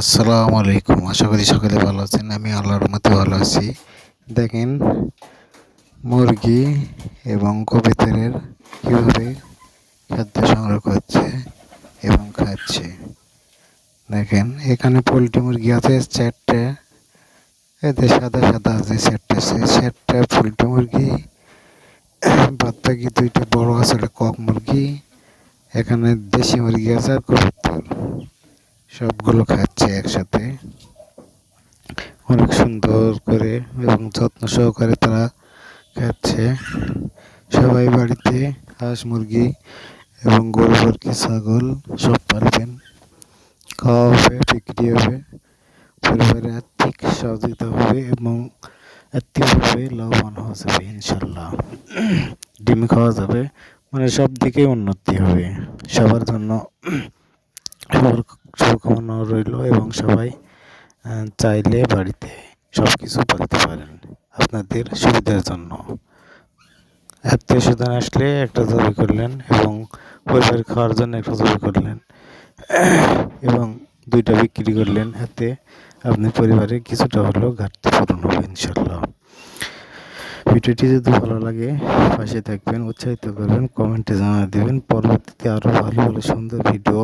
আসসালামু আলাইকুম। আশা করি সকলে ভালো আছেন, আমি আল্লাহর মতো ভালো আছি। দেখেন, মুরগি এবং কবিতরের কীভাবে খাদ্য সংগ্রহ করছে এবং খাচ্ছে। দেখেন, এখানে পোলট্রি মুরগি আছে, চারটে। এতে সাদা সাদা আছে, চারটে সেই চারটে পোলট্রি মুরগি বাদ বাকি দুইটা বড় আছে ওটা কক মুরগি। এখানে দেশি মুরগি আছে আর কবুতর। সবগুলো খাচ্ছে একসাথে। অনেক সুন্দর করে এবং যত্ন সহকারে তারা খাচ্ছে। সবাই বাড়িতে হাঁস, মুরগি এবং গরু মুরগি ছাগল সব পালবেন। খাওয়া হবে, বিক্রি হবে, পরিবারে আর্থিক সহযোগিতা হবে এবং আর্থিকভাবে লাভবান হওয়া যাবে ইনশাল্লাহ ডিম খাওয়া যাবে মানে সব দিকে উন্নতি হবে। সবার জন্য শুভকামনা রইল এবং সবাই চাইলে বাড়িতে সব কিছু পালতে পারেন আপনাদের সুবিধার জন্য। আত্মীয় স্বজন আসলে একটা জবি করলেন এবং পরিবার খাওয়ার জন্য একটা জবি করলেন। এবং দুইটা বিক্রি করলেন হাতে। আপনি পরিবারে কিছুটা হলেও ঘাটতি পূরণ হবে ইনশাল্লাহ ভিডিওটি যদি ভালো লাগে, পাশে থাকবেন, উৎসাহিত করবেন, কমেন্টে জানা দেবেন। পরবর্তীতে আরও ভালো ভালো সুন্দর ভিডিও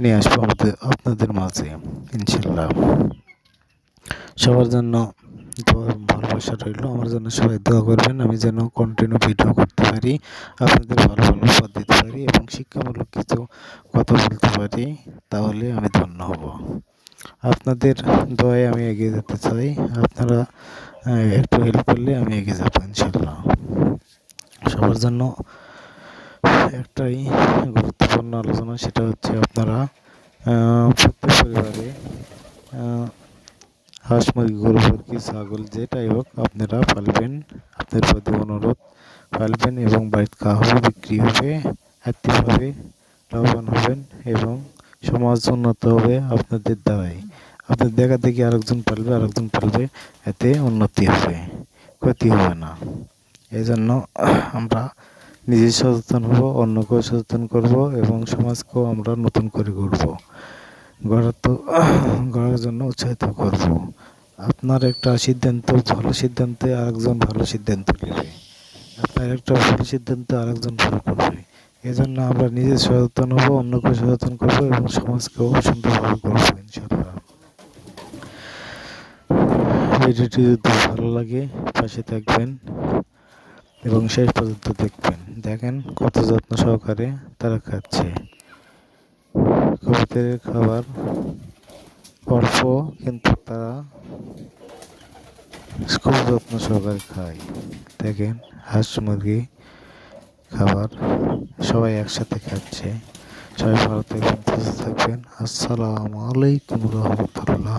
নিয়ে আসব আমাদের, আপনাদের মাঝে ইনশাল্লাহ সবার জন্য ভালোবাসা রইল। আমার জন্য সবাই দোয়া করবেন, আমি যেন কন্টিনিউ ভিডিও করতে পারি, আপনাদের ভালো ভালো পথ দিতে পারি এবং শিক্ষামূলক কিছু কথা বলতে পারি, তাহলে আমি ধন্য হব। আপনাদের দোয়ায় আমি এগিয়ে যেতে চাই। আপনারা একটু হেল্প করলে আমি এগিয়ে যাব। সবার জন্য একটাই গুরুত্বপূর্ণ আলোচনা, সেটা হচ্ছে আপনারা প্রত্যেক পরিবারে হাঁস, মুরগি, গরু, মুরগি, ছাগল, যেটাই হোক, আপনারা পালবেন আপনার প্রতি অনুরোধ, পালবেন এবং বাড়িতে খাওয়া হবে বিক্রি হবে আর্থিকভাবে লাভবান হবেন এবং সমাজ উন্নত হবে আপনাদের দ্বারাই। আপনার দেখা দেখি আরেকজন পালবে আরেকজন পালবে, এতে উন্নতি হবে, ক্ষতি হবে না। এই জন্য আমরা নিজে সচেতন হব, অন্যকেও সচেতন করব এবং সমাজকেও আমরা নতুন করে গড়ব। গড়ার তো, গড়ার জন্য উৎসাহিত করব। আপনার একটা সিদ্ধান্ত, ভালো সিদ্ধান্তে আরেকজন ভালো সিদ্ধান্ত নেবে। আপনার একটা ভালো সিদ্ধান্ত আরেকজন ভালো করবে। এজন্য আমরা নিজে সচেতন হব অন্যকে সচেতন করব এবং সমাজকেও সুন্দরভাবে করব ইনশাল্লাহ ভিডিওটি যদি ভালো লাগে, পাশে থাকবেন। এবং শেষ পর্যন্ত দেখবেন। দেখেন কত যত্ন সহকারে তারা খাচ্ছে। কবুতরের খাবার অল্প, কিন্তু তারা খুব যত্ন সহকারে খায়। দেখেন, হাঁস, মুরগি খাবার সবাই একসাথে খাচ্ছে। সবাই ভালো থাকবেন, সুস্থ থাকবেন। আসসালামু আলাইকুম রহমতুল্লাহ।